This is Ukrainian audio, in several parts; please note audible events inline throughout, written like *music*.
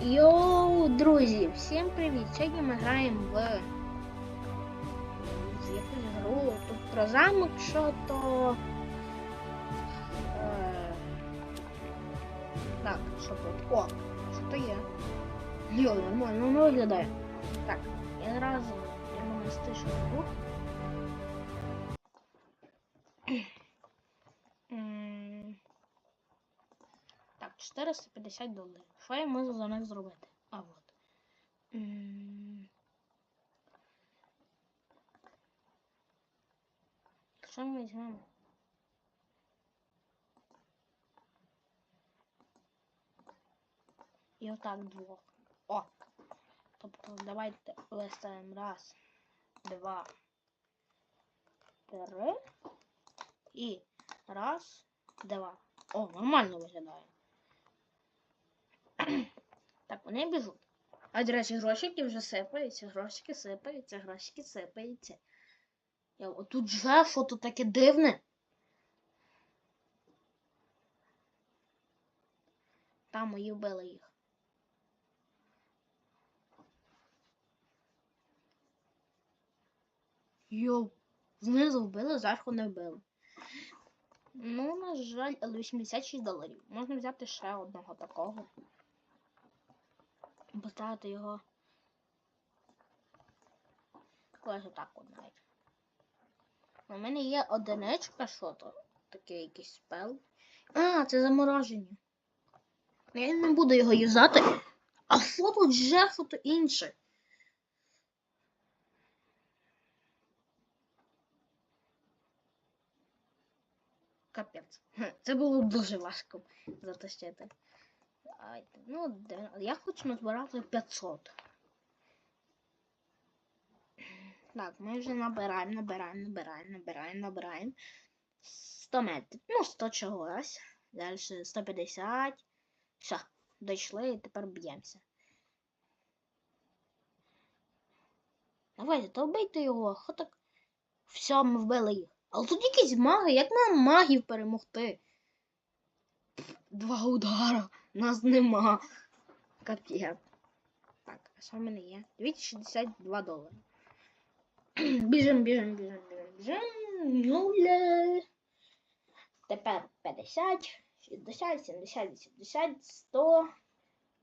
Йоу, друзі, всім привіт! Сьогодні ми граємо в якусь гру. Тут про замок що то. Е... Так, що тут? О, що то є? Йо, нормально, воно виглядає. Так, я зразу йому на стишу 450 доларів. Що я можу за них зробити? А от. Що ми візьмемо? І отак двох. О! Тобто давайте виставимо раз, два, три. І раз, два. О, нормально виглядає. *clears throat* Так, вони біжуть. А до речі, грошики вже сипаються, грошики сипаються, грошики сипаються. Я отут же що тут таке дивне. Там мої вбили їх. Йоу, знизу вбили, зверху не вбили. Ну, на жаль, але 86 доларів. Можна взяти ще одного такого. Поставити його. Ось отак от навіть. У мене є одиничка, що то? Такий якийсь спел. А, це замороження. Я не буду його юзати. А що тут вже що то інше? Капець. Це було дуже важко затащити. Ай, Ну, я хочу назбирати 500. Так, ми вже набираємо, набираємо, набираємо, набираємо, набираємо. 100 метрів. Ну, 100 чогось. Далі 150. Все, дійшли і тепер б'ємося. Давайте, то вбийте його. Хо так. Все, ми вбили їх. Але тут якісь маги, як нам магів перемогти? Два удара. Нас нема. Капець. Так, а що в мене є? 262 долари. *clears throat* Біжим, біжим, біжим, біжим, біжим. Нуля. Тепер 50, 60, 70, 80, 100,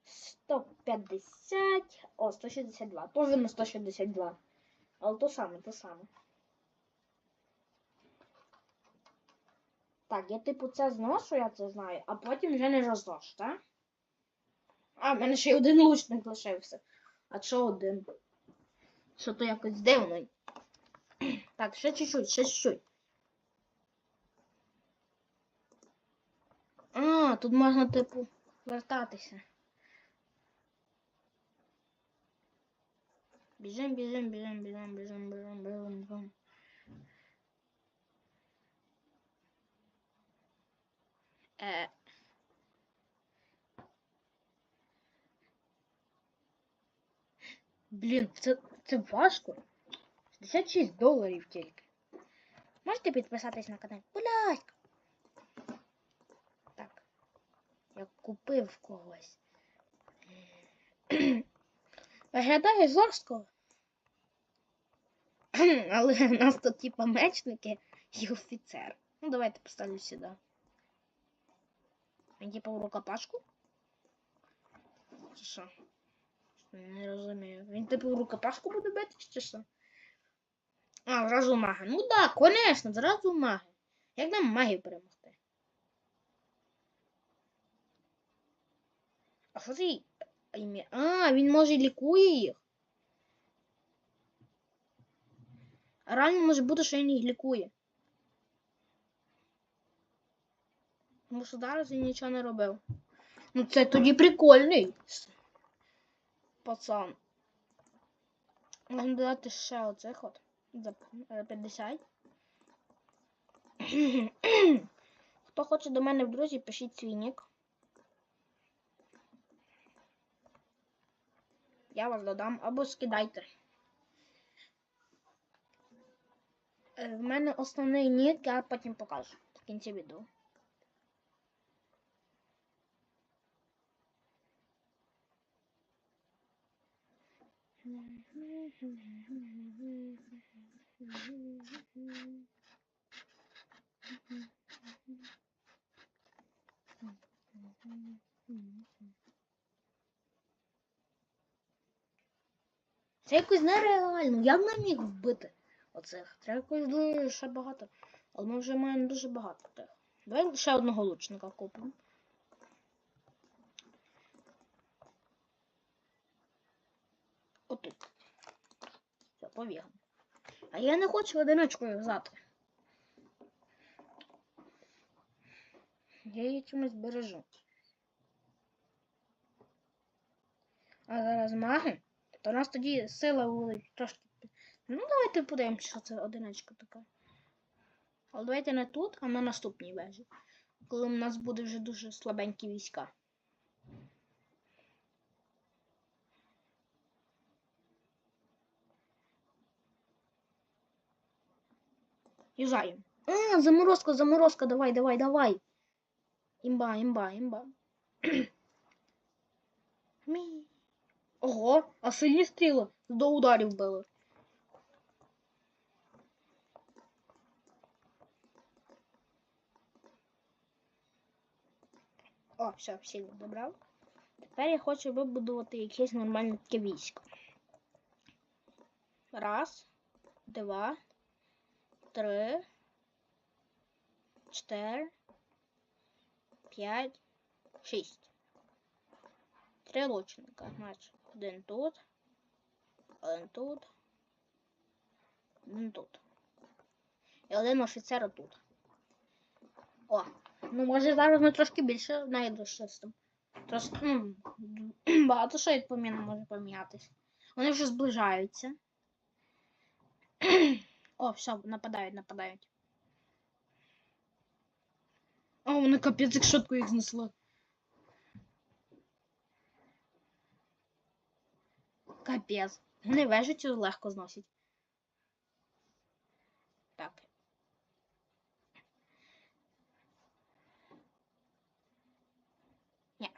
150, о, 162. Тоже на 162. Але то саме, то саме. Так, я типу це зношу, я це знаю, а потім вже не розношу, так? А, в мене ще й один лучник лишився. А що один? Що то якось дивно. Так, ще чуть-чуть, ще чуть-чуть. А, тут можна, типу, вертатися. Біжим, біжим, біжим, біжим, біжим, біжим, біжим, Е. Блін, це, це важко. 66 доларів тільки. Можете підписатись на канал? Ласка. Так. Я купив когось. *clears throat* Виглядає жорстко. *clears throat* Але в нас тут типа мечники і офіцер. Ну, давайте поставлю сюди. Типа в рукопашку? Чи що? Не розумію. Він типу в рукопашку буде битись, чи що? А, зразу маги. Ну да, конечно, зразу маги. Як нам магів перемогти? А що це? А, він може лікує їх. А реально може бути, що він їх лікує. Тому що зараз він нічого не робив. Ну це тоді прикольний. Пацан. Можна додати ще оцих от. За е, 50. *clears throat* Хто хоче до мене в друзі, пишіть свій. Я вас додам або скидайте. Е, В мене основний нік, я потім покажу в кінці відео. Це якось нереально. Я б не міг вбити оцих. Треба якось дуже ще багато. Але ми вже маємо дуже багато тих. Давай ще одного лучника купимо. Отут. Все, побігли. А я не хочу одиночкою взяти. Я її чимось бережу. А зараз маги, то у нас тоді сила буде трошки. Ну, давайте подивимося, що це одиничка така. Але давайте не тут, а на наступній вежі. Коли у нас буде вже дуже слабенькі війська. Юзаємо. А, заморозка, заморозка, давай, давай, давай. Імба, імба, імба. *clears throat* Мі. Ого, а сильні стріли до ударів били. О, все, всі добрав. Тепер я хочу вибудувати якесь нормальне таке військо. Раз, два, три, чотири, п'ять, шість. Три лучника. Значить, один тут, один тут, один тут. І один офіцер тут. О, ну може зараз ми трошки більше знайду щось там. Трошки, ну, *clears throat* багато що від може помінятися. Вони вже зближаються. *clears throat* О, все, нападають, нападають. О, вони капець, як швидко їх знесли. Капець. Вони вежу цю легко зносять. Так. Ні.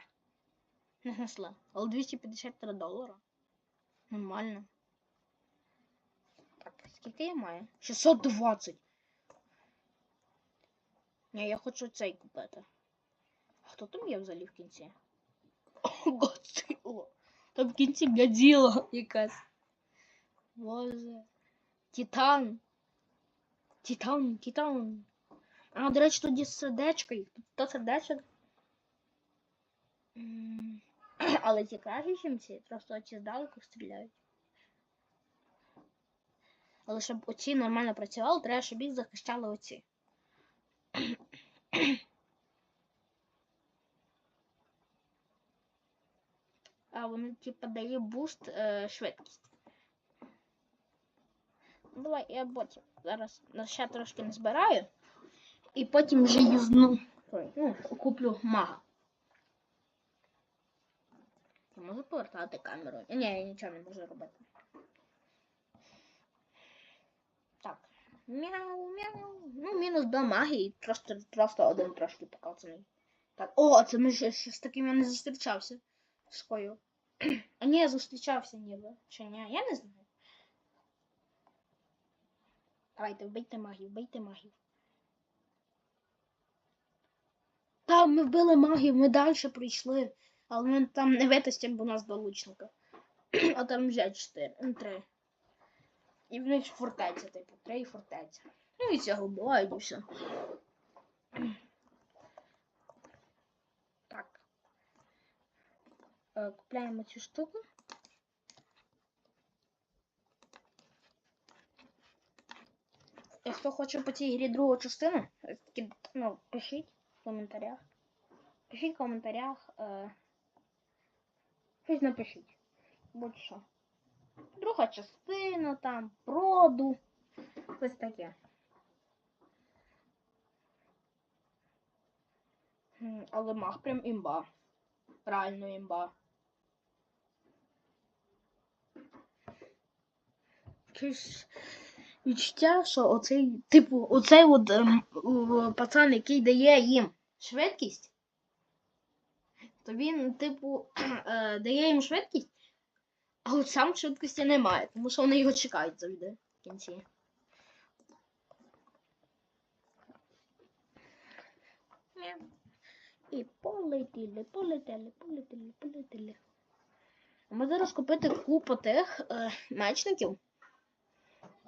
Не знесли. Але 253 долара. Нормально. Скільки я маю? 620. Ні, я хочу цей купити. А хто там є взагалі в кінці? Годзилла. Там в кінці Годзилла якась. Боже. Титан. Титан, Титан. А, до речі, тут є сердечко їх. Тут 100 сердечок. *clears throat* Але краще, ніж ці. Просто ці здалеку стріляють. Але щоб оці нормально працювали, треба, щоб їх захищали оці. *clears throat* А вони типа дає буст е, швидкість. Ну, Давай я потім зараз ще трошки не збираю. І потім вже юзну. Ну, куплю мага. Я можу повертати камеру? Ні, я нічого не можу робити. Мяу, мяу. Ну, мінус до магії. Просто, просто один трошки покалцаний. Так, о, це ми ще, ще з таким я не зустрічався. З кою. *clears throat* А ні, я зустрічався ніби. Чи ні? Я не знаю. Давайте, вбийте магів, вбийте магів. Там ми вбили магів, ми далі прийшли. Але ми там не витестимо, бо у нас два лучника. *clears throat* А там вже чотири, ну, три. І в них фортеця, типу, три фортеця. Ну і цього бувають і все. Так. Е, Купляємо цю штуку. І хто хоче по цій грі другу частину, е, ну, пишіть в коментарях. Пишіть в коментарях. Е, щось напишіть. Будь-що. Друга частина, там, проду. Ось таке. Але мах прям імба. Реально імба. Якесь відчуття, що оцей, типу, оцей от ем, пацан, який дає їм швидкість, то він, типу, *clears throat* е, дає їм швидкість, А от сам швидкості немає, тому що вони його чекають завжди в кінці. І полетіли, полетіли, полетіли, полетіли. Ми зараз купити купу тих е, мечників.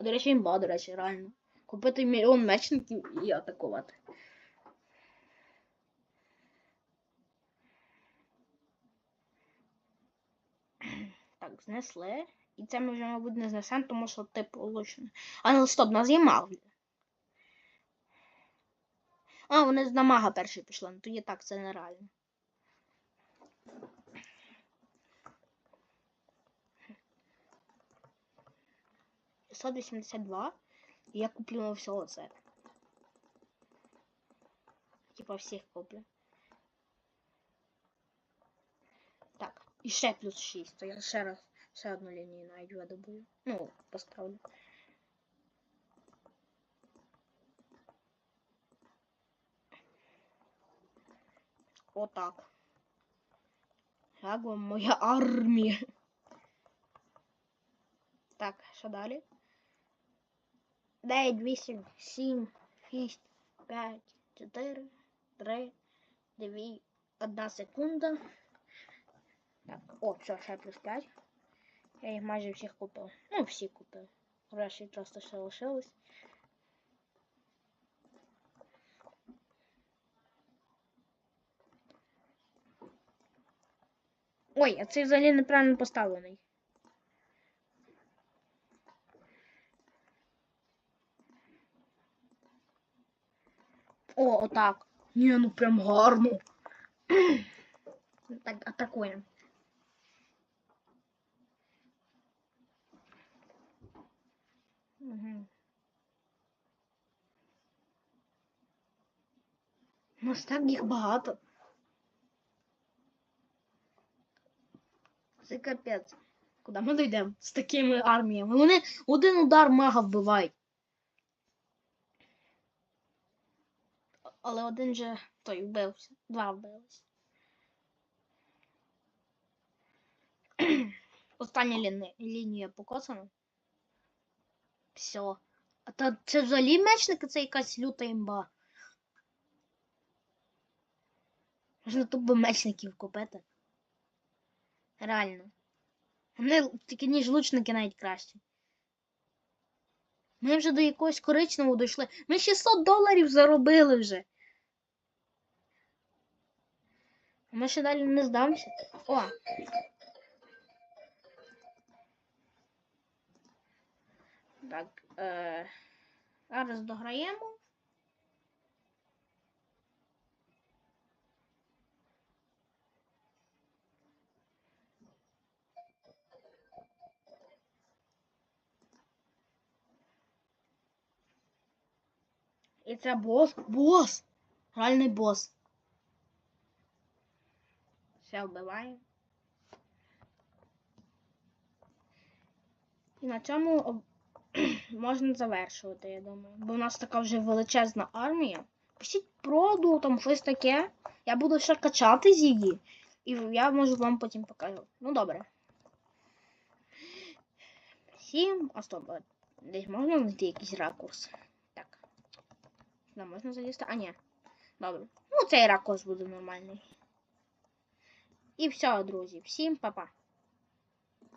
До речі, імба, до речі, реально. Купити мільйон мечників і атакувати. Так, знесли. І це ми вже, мабуть, не знесемо, тому що типу лучше. А ну стоп, нас є маг. А, вони на мага перший пішли. Ну тоді так, це нереально. Сто вісімдесят два. Я куплю всього це. Типа всіх куплю. і ще плюс 6, то я ще раз ще одну лінію навіть видобую. Ну, поставлю. Отак. Як вам моя армія? Так, що далі? 9, 8, 7, 6, 5, 4, 3, 2, 1 секунда. Так, о, все, ще плюс 5. Я їх майже всіх купив. Ну, всі купив. Решті просто ще лишилось. Ой, а цей взагалі неправильно поставлений. О, отак. Ні, ну прям гарно. Так, атакуємо. Угу. Нас так їх багато. Це капець. Куди ми дійдемо з такими арміями? Вони один удар мага вбивають. Але один же той вбився. Два вбились. Остання ліни... лінія покосана. Все. А та це взагалі мечники це якась люта імба. Можна тупо мечників купити. Реально. Вони тільки ніж лучники навіть краще. Ми вже до якогось коричневого дійшли. Ми 600 доларів заробили вже. А ми ще далі не здамося. О! Е... зараз дограємо. І це бос. Бос! Реальний бос. Все вбиваємо. І на цьому можна завершувати, я думаю. Бо в нас така вже величезна армія. Пишіть проду, там щось таке. Я буду ще качати з її. І я можу вам потім покажу. Ну добре. Всім. А стоп, десь можна знайти якийсь ракурс. Так. Сюди можна залізти? А, ні. Добре. Ну, цей ракурс буде нормальний. І все, друзі. Всім па-па.